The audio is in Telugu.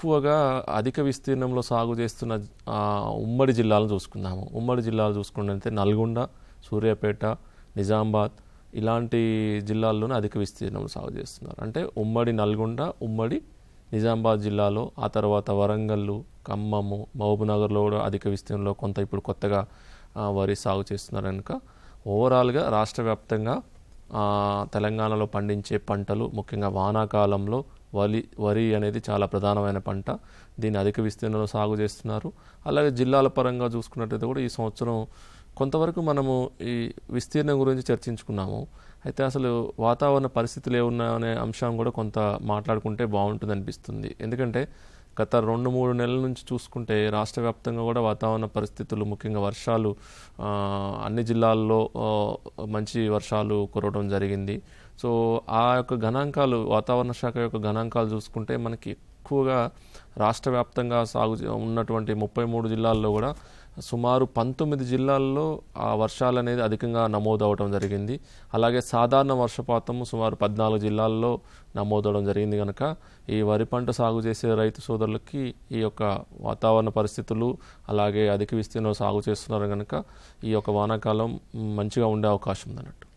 ఎక్కువగా అధిక విస్తీర్ణంలో సాగు చేస్తున్న ఉమ్మడి జిల్లాలను చూసుకుందాము. ఉమ్మడి జిల్లాలు చూసుకుంటే నల్గొండ సూర్యాపేట నిజామాబాద్ ఇలాంటి జిల్లాల్లోనే అధిక విస్తీర్ణంలో సాగు చేస్తున్నారు. అంటే ఉమ్మడి నల్గొండ ఉమ్మడి నిజామాబాద్ జిల్లాలో ఆ తర్వాత వరంగల్లు ఖమ్మము మహబూబ్నగర్లో కూడా అధిక విస్తీర్ణంలో కొంత ఇప్పుడు కొత్తగా వరి సాగు చేస్తున్నారు కనుక ఓవరాల్గా రాష్ట్ర వ్యాప్తంగా తెలంగాణలో పండించే పంటలు ముఖ్యంగా వానాకాలంలో వరి వరి అనేది చాలా ప్రధానమైన పంట. దీన్ని అధిక విస్తీర్ణంలో సాగు చేస్తున్నారు. అలాగే జిల్లాల పరంగా చూసుకున్నట్టయితే కూడా ఈ సంవత్సరం కొంతవరకు మనము ఈ విస్తీర్ణం గురించి చర్చించుకున్నాము. అయితే అసలు వాతావరణ పరిస్థితులు ఏమున్నాయనే అంశం కూడా కొంత మాట్లాడుకుంటే బాగుంటుంది అనిపిస్తుంది ఎందుకంటే గత రెండు మూడు నెలల నుంచి చూసుకుంటే రాష్ట్ర వ్యాప్తంగా కూడా వాతావరణ పరిస్థితులు ముఖ్యంగా వర్షాలు అన్ని జిల్లాల్లో మంచి వర్షాలు కురవడం జరిగింది. సో ఆ యొక్క గణాంకాలు వాతావరణ శాఖ యొక్క గణాంకాలు చూసుకుంటే మనకి ఎక్కువగా రాష్ట్ర వ్యాప్తంగా సాగు ఉన్నటువంటి ముప్పై మూడు జిల్లాల్లో కూడా సుమారు పంతొమ్మిది జిల్లాల్లో ఆ వర్షాలు అనేది అధికంగా నమోదవడం జరిగింది. అలాగే సాధారణ వర్షపాతం సుమారు పద్నాలుగు జిల్లాల్లో నమోదవడం జరిగింది కనుక ఈ వరి పంట సాగు చేసే రైతు సోదరులకి ఈ యొక్క వాతావరణ పరిస్థితులు అలాగే అధిక విస్తీర్ణంలో సాగు చేస్తున్నారు కనుక ఈ యొక్క వానాకాలం మంచిగా ఉండే అవకాశం ఉంది అన్నట్టు